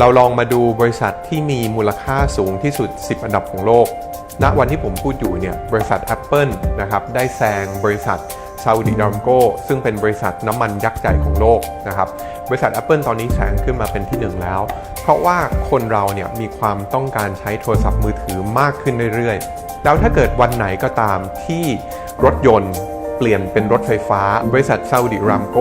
เราลองมาดูบริษัทที่มีมูลค่าสูงที่สุด 10 อันดับของโลก ณ วันที่ผมพูดอยู่เนี่ย บริษัท Apple นะครับ ได้แซงบริษัทซาอุดิอารามโกซึ่งเป็นบริษัทน้ำมันยักษ์ใหญ่ของโลกนะครับ บริษัท Apple ตอนนี้แซงขึ้นมาเป็นที่หนึ่งแล้ว เพราะว่าคนเราเนี่ยมีความต้องการใช้โทรศัพท์มือถือมากขึ้นเรื่อยๆ แล้วถ้าเกิดวันไหนก็ตามที่รถยนต์เปลี่ยนเป็นรถไฟฟ้า บริษัทซาอุดิอารามโก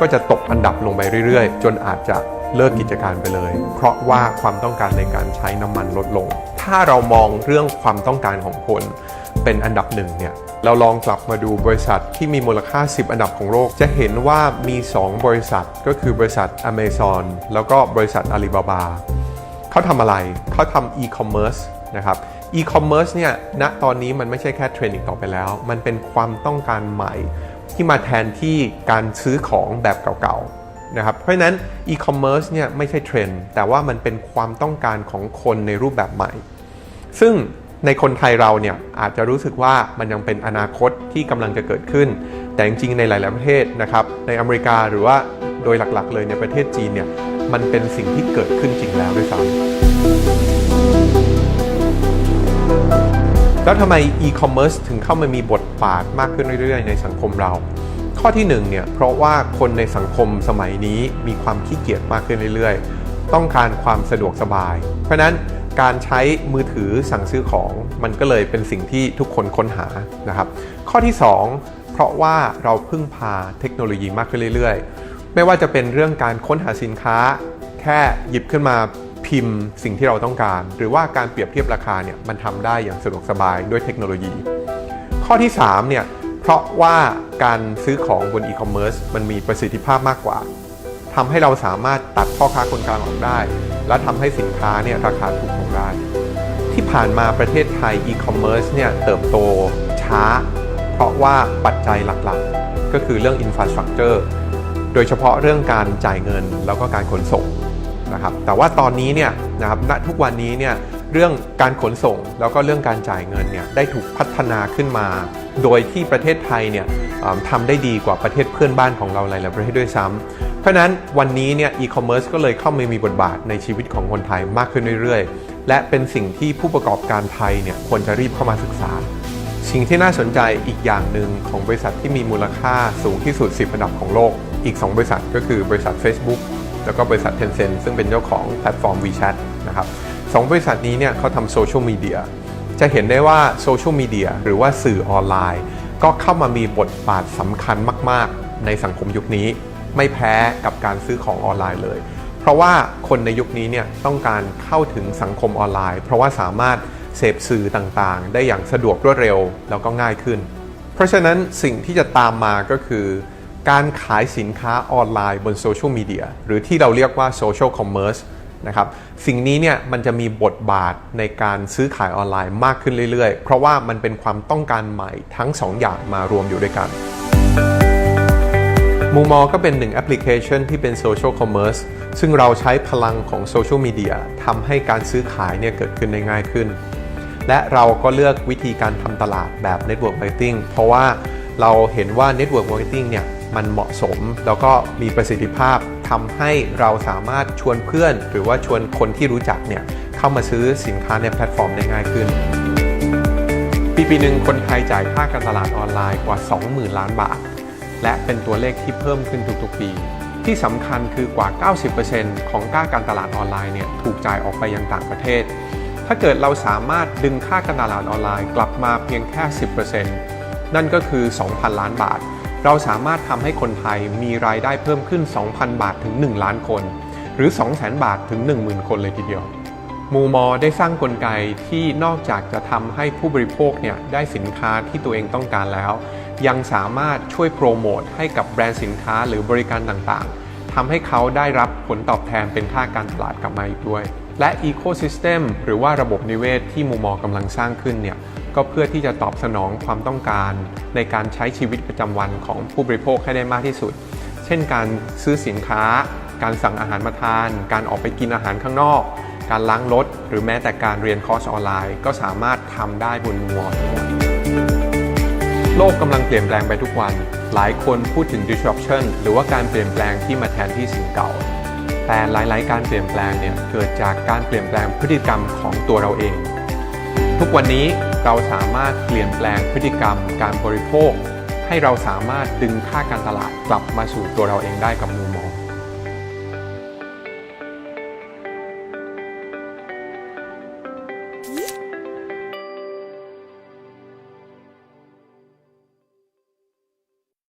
ก็จะตกอันดับลงไปเรื่อยๆ จนอาจจะ เลิกกิจการไปเลย เพราะว่าความต้องการในการใช้น้ำมันลดลง ถ้าเรามองเรื่องความต้องการของคนเป็นอันดับหนึ่งเนี่ยเราลองกลับมาดูบริษัทที่มีมูลค่า 10 อันดับของโลก จะเห็นว่ามี 2 บริษัทก็คือบริษัท Amazon แล้วก็บริษัท Alibaba เขาทำอะไรเขาทำ e-commerce นะครับ e-commerce เนี่ยณตอนนี้มันไม่ใช่แค่เทรนด์อีกต่อไปแล้ว มันเป็นความต้องการใหม่ที่มาแทนที่การซื้อของแบบเก่าๆ นะครับเพราะฉะนั้น e-commerce เนี่ยไม่ใช่เทรนด์แต่ว่ามันเป็นความต้องการของคนในรูปแบบใหม่ ซึ่งในคนไทยเราเนี่ยอาจจะรู้สึกว่ามันยังเป็นอนาคตที่กำลังจะเกิดขึ้น แต่จริงๆในหลาย ๆประเทศนะครับในอเมริกาหรือว่าโดยหลักๆ เลยในประเทศจีนเนี่ยมันเป็นสิ่งที่เกิดขึ้นจริงแล้วด้วยซ้ำแล้วทำไม e-commerce ถึงเข้ามามีบทบาทมากขึ้นเรื่อย ๆ ในสังคมเรา ข้อที่1เนี่ยเพราะว่าคนในสังคมสมัยนี้มีความขี้เกียจมากขึ้นเรื่อยๆ ต้องการความสะดวกสบาย เพราะนั้นการใช้มือถือสั่งซื้อของมันก็เลยเป็นสิ่งที่ทุกคนค้นหานะครับ ข้อที่ 2 เพราะว่าเราพึ่งพาเทคโนโลยีมากขึ้นเรื่อยๆ ไม่ว่าจะเป็นเรื่องการค้นหาสินค้า แค่หยิบขึ้นมาพิมพ์สิ่งที่เราต้องการ หรือว่าการเปรียบเทียบราคาเนี่ยมันทำได้อย่างสะดวกสบายด้วยเทคโนโลยี ข้อที่3เนี่ย เพราะว่าการซื้อของบนอีคอมเมิร์ซมันมีประสิทธิภาพมากกว่าทำให้เราสามารถตัดพ่อค้าคนกลางออกได้ และทำให้สินค้าเนี่ยราคาถูกลงได้ ที่ผ่านมาประเทศไทยอีคอมเมิร์ซเนี่ยเติบโตช้า เพราะว่าปัจจัยหลักๆ ก็คือเรื่องอินฟราสตรักเจอร์โดยเฉพาะเรื่องการจ่ายเงินแล้วก็การขนส่งนะครับแต่ว่าตอนนี้เนี่ยนะครับณทุกวันนี้เนี่ยเรื่องการขนส่งแล้วก็เรื่องการจ่ายเงินเนี่ยได้ถูกพัฒนาขึ้นมา โดยที่ประเทศไทยเนี่ยทำได้ดีกว่าประเทศเพื่อนบ้านของเราหลายๆประเทศด้วยซ้ำเพราะฉะนั้นวันนี้เนี่ยอีคอมเมิร์ซก็เลยเข้ามามีบทบาทในชีวิตของคนไทยมากขึ้นเรื่อยๆ และเป็นสิ่งที่ผู้ประกอบการไทยเนี่ยควรจะรีบเข้ามาศึกษา สิ่งที่น่าสนใจอีกอย่างหนึ่งของบริษัทที่มีมูลค่าสูงที่สุด 10 อันดับของโลก อีก 2 บริษัทก็คือบริษัท Facebook แล้วก็บริษัท Tencent ซึ่งเป็นเจ้าของแพลตฟอร์ม WeChat นะครับสองบริษัทนี้เนี่ยเขาทำโซเชียลมีเดีย จะเห็นได้ว่าโซเชียลมีเดียหรือว่าสื่อออนไลน์ ก็เข้ามามีบทบาทสำคัญมาก ๆ ในสังคมยุคนี้ ไม่แพ้กับการซื้อของออนไลน์เลย เพราะว่าคนในยุคนี้เนี่ยต้องการเข้าถึงสังคมออนไลน์ เพราะว่าสามารถเสพสื่อต่างๆ ได้อย่างสะดวกรวดเร็วแล้วก็ง่ายขึ้น เพราะฉะนั้นสิ่งที่จะตามมาก็คือ การขายสินค้าออนไลน์บนโซเชียลมีเดียหรือที่เราเรียกว่าโซเชียลคอมเมอร์ส นะครับสิ่งนี้เนี่ยมันจะมีบทบาทในการซื้อขายออนไลน์มากขึ้นเรื่อยๆ เพราะว่ามันเป็นความต้องการใหม่ทั้ง 2 อย่างมารวมอยู่ด้วยกันมูมอก็เป็นหนึ่งแอปพลิเคชันที่เป็นโซเชียลคอมเมอร์สซึ่งเราใช้พลังของโซเชียลมีเดียทำให้การซื้อขายเนี่ยเกิดขึ้นได้ง่ายขึ้น และเราก็เลือกวิธีการทำตลาดแบบ Network Marketing เพราะว่าเราเห็นว่า Network Marketing เนี่ย มันเหมาะสม แล้วก็มีประสิทธิภาพทำให้เราสามารถชวนเพื่อน หรือว่าชวนคนที่รู้จักเนี่ยเข้ามาซื้อสินค้าในแพลตฟอร์มได้ง่ายขึ้น ปีปีหนึ่งคนไทยจ่ายค่าการตลาดออนไลน์กว่า 20,000 ล้านบาท และเป็นตัวเลขที่เพิ่มขึ้นทุกๆปี ที่สำคัญคือกว่า 90%ของค่าการตลาดออนไลน์เนี่ยถูกจ่ายออกไปยังต่างประเทศ ถ้าเกิดเราสามารถดึงค่าการตลาดออนไลน์ กลับมาเพียงแค่ 10%นั่นก็คือ 2,000 ล้านบาท เราสามารถทำให้คนไทยมีรายได้เพิ่มขึ้น 2,000 บาทถึง 1 ล้านคน หรือ 200,000 บาทถึง 10,000 คนเลยทีเดียว มูมอได้สร้างกลไกที่นอกจากจะทำให้ผู้บริโภคเนี่ยได้สินค้าที่ตัวเองต้องการแล้ว ยังสามารถช่วยโปรโมทให้กับแบรนด์สินค้าหรือบริการต่างๆทำให้เขาได้รับผลตอบแทนเป็นค่าการตลาดกลับมาอีกด้วย และ Ecosystem หรือว่าระบบนิเวศที่มูมอกำลังสร้างขึ้นเนี่ยก็เพื่อที่จะตอบสนองความต้องการ ในการใช้ชีวิตประจำวันของผู้บริโภคให้ได้มากที่สุด เช่นการซื้อสินค้า การสั่งอาหารมาทาน การออกไปกินอาหารข้างนอก การล้างรถ หรือแม้แต่การเรียนคอร์สออนไลน์ ก็สามารถทำได้บนมัวทั้งหมดโลกกำลังเปลี่ยนแปลงไปทุกวัน หลายคนพูดถึง disruption หรือว่าการเปลี่ยนแปลงที่มาแทนที่สิ่งเก่า แต่หลาย ๆ การเปลี่ยนแปลงเนี่ยเกิดจากการเปลี่ยนแปลงพฤติกรรมของตัวเราเอง ทุกวันนี้เราสามารถเปลี่ยนแปลงพฤติกรรม การบริโภค ให้เราสามารถดึงค่าการตลาดกลับมาสู่ตัวเราเองได้กับมุมมอ